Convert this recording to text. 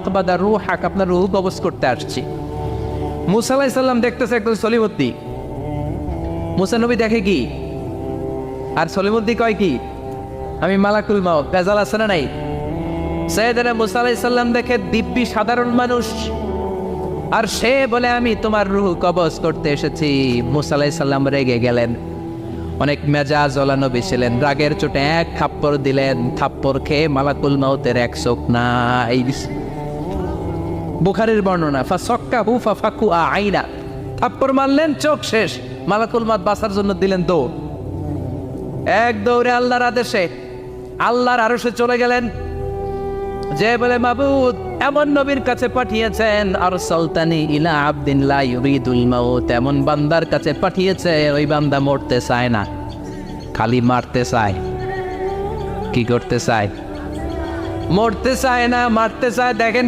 আকবাদা রু হাক আপনার রুহ কবজ করতে আসছি। মুসা আলাইহিস সালাম দেখতেছে একদম সলিমুদ্দি। মুসা নবী দেখে কি? আর সলিমুদ্দি কয় কি? আমি মালাকুল মাও বেজাল আছে না নাই? সৈয়দনা মুসা আলাইহিস সালাম দেখে দিব্যি সাধারণ মানুষ। আর সে বলে, আমি তোমার রুহ কবজ করতে এসেছি। মুসা আলাইহিস সালাম রেগে গেলেন। অনেক মেজা ওলা নবী ছিলেন। রাগের চোটে এক থাপ্পড় দিলেন। থাপ্পড় খেয়ে মালাকুল মাউতের এক চোখ নাই। বুখারির বর্ণনা ফা সক্কা হু ফা ফাকু আ আইনা। থাপ্পড় মারলেন, চোখ শেষ। মালাকুল মাত বাসার জন্য দিলেন দৌড়। এক দৌড়ে আল্লাহর আদেশে, আল্লাহর আরশে চলে গেলেন। যে বলে, মাবুদ, এমন নবীর কাছে পাঠিয়েছেন আর সুলতানি ইলা আবদিন লা ইউরিদুল মাউত। এমন বান্দার কাছে পাঠিয়েছে, ওই বান্দা মরতে চায় না, খালি মারতে চায়। কি করতে চায়? মরতে চায় না, মারতে চায়। দেখেন